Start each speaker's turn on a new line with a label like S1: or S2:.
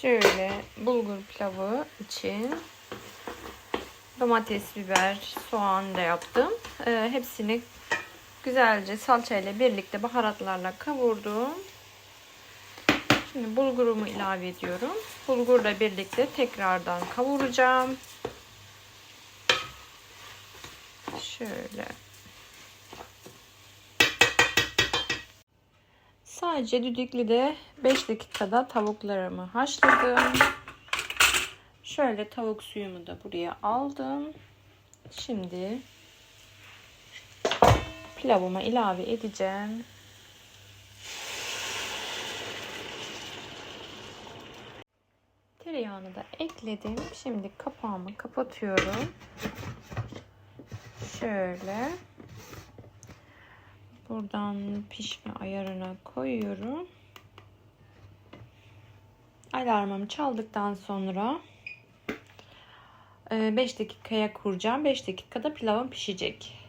S1: Şöyle bulgur pilavı için domates, biber, soğan da yaptım. Ee, hepsini güzelce salçayla birlikte baharatlarla kavurdum. Şimdi bulgurumu ilave ediyorum. Bulgurla birlikte tekrardan kavuracağım. Şöyle. Sadece düdüklüde 5 dakikada tavuklarımı haşladım. Şöyle tavuk suyumu da buraya aldım. Şimdi pilavıma ilave edeceğim. Tereyağını da ekledim. Şimdi kapağımı kapatıyorum. Şöyle. Buradan pişme ayarına koyuyorum. Alarmım çaldıktan sonra 5 dakikaya kuracağım. 5 dakikada pilavım pişecek.